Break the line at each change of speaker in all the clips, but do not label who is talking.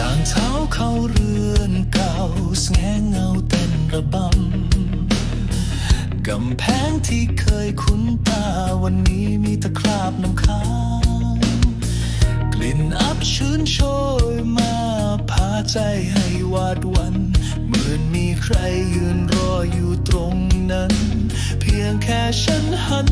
อย่างเท้าเข้าเรือนเก่าสแงเงาเต้นระบำกำแพงที่เคยคุ้นตาวันนี้มีตะคราบน้ำค้าง กลิ่นอับชื้นโชยมาพาใจให้วาดวัน เหมือนมีใครยืนรออยู่ตรงนั้น เพียงแค่ฉันหัน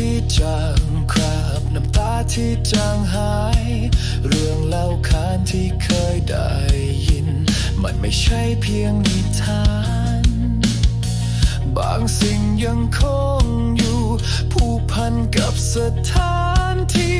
ที่จาง
คราบน้ำตาที่จางหาย เรื่องเล่าขานที่เคยได้ยิน มันไม่ใช่เพียงนิทาน บางสิ่งยังคงอยู่ ผูกพันกับสถานที่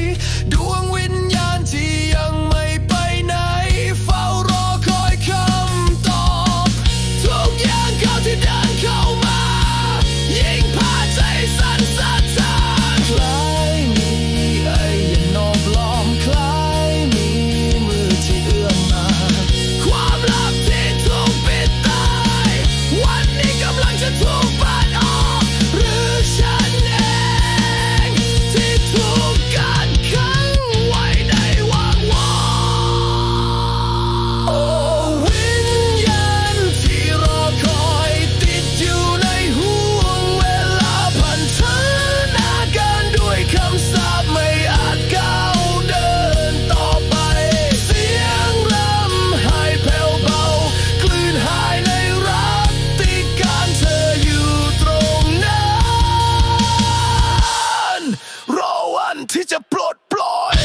ที่
จะ
ปล
ดป
ล่อย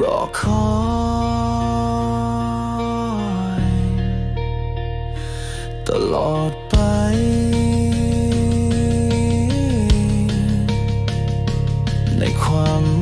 รอคอย hoàng